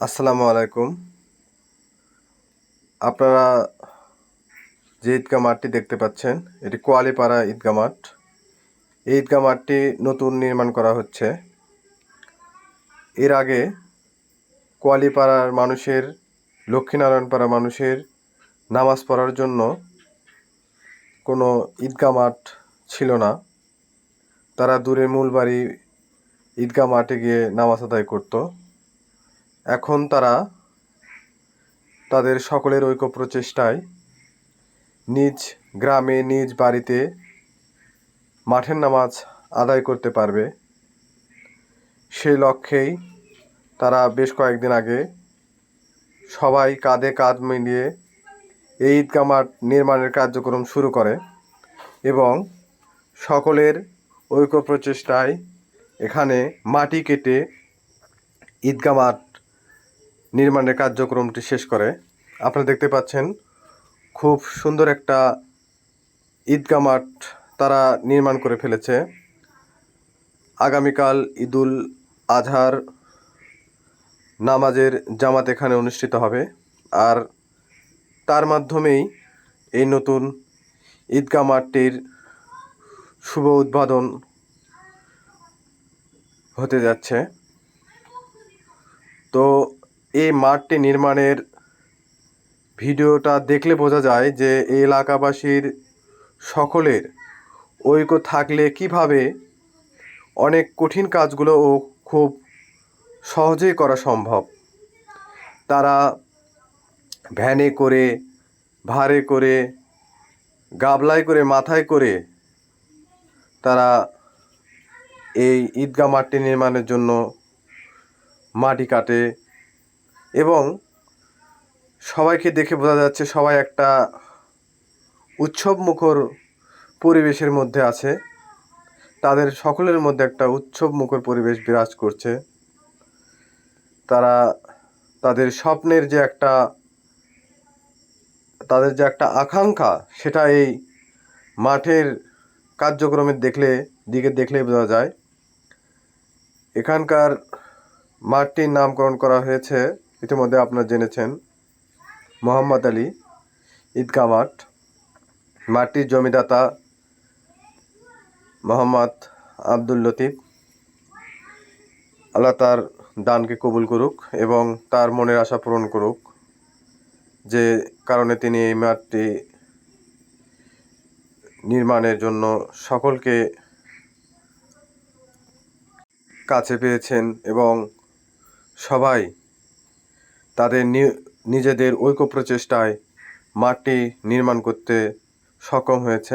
আসসালামু আলাইকুম। আপনারা যে ঈদগা মাঠটি দেখতে পাচ্ছেন, এটি কোয়ালিপাড়া ঈদগা মাঠ। এই ঈদগা মাঠটি নতুন নির্মাণ করা হচ্ছে। এর আগে কোয়ালিপাড়ার মানুষের, লক্ষ্মীনারায়ণপাড়া মানুষের নামাজ পড়ার জন্য কোনো ঈদগা মাঠ ছিল না। তারা দূরে মূল বাড়ি ঈদগা মাঠে গিয়ে নামাজ আদায় করতো। এখন তারা তাদের সকলের ঐক্য প্রচেষ্টায় নিজ গ্রামে, নিজ বাড়িতে মাঠের নামাজ আদায় করতে পারবে। সেই লক্ষ্যেই তারা বেশ কয়েকদিন আগে সবাই কাঁধে কাঁধ মিলিয়ে এই ঈদগাহ মাঠ নির্মাণের কার্যক্রম শুরু করে এবং সকলের ঐক্য প্রচেষ্টায় এখানে মাটি কেটে ঈদগাহ মাঠ নির্মাণের কার্যক্রমটি শেষ করে। আপনারা দেখতে পাচ্ছেন, খুব সুন্দর একটা ঈদগা মাঠ তারা নির্মাণ করে ফেলেছে। আগামীকাল ঈদুল আজহার নামাজের জামাত এখানে অনুষ্ঠিত হবে। আর তার মাধ্যমেই এই নতুন ঈদগা মাঠটির শুভ উদ্বোধন হতে যাচ্ছে। তো এই মাঠটি নির্মাণের ভিডিওটা দেখলে বোঝা যায় যে এলাকাবাসীর সকলের ঐক্য থাকলে কীভাবে অনেক কঠিন কাজগুলোও খুব সহজেই করা সম্ভব। তারা ভ্যানে করে, ভারে করে, গাবলায় করে, মাথায় করে তারা এই ঈদগাহ মাঠটি নির্মাণের জন্য মাটি কাটে। এবং সবাইকে দেখে বোঝা যাচ্ছে সবাই একটা উৎসব মুখর পরিবেশের মধ্যে আছে। তাদের সকলের মধ্যে একটা উৎসব মুখর পরিবেশ বিরাজ করছে। তারা তাদের স্বপ্নের যে একটা তাদের যে একটা আকাঙ্ক্ষা, সেটা এই মাঠের কার্যক্রমের দেখলে, দিকে দেখলেই বোঝা যায়। এখানকার মাঠটির নামকরণ করা হয়েছে ইতিমধ্যে আপনারা জেনেছেন, মোহাম্মদ আলী ঈদগাহ মাঠ মাঠটির জমিদাতা মোহাম্মদ আব্দুল লতিফ, আল্লাহ তার দানকে কবুল করুক এবং তার মনের আশা পূরণ করুক। যে কারণে তিনি এই মাঠটি নির্মাণের জন্য সকলকে কাছে পেয়েছেন এবং সবাই তাদের নিজেদের ঐক্য প্রচেষ্টায় মাঠটি নির্মাণ করতে সক্ষম হয়েছে।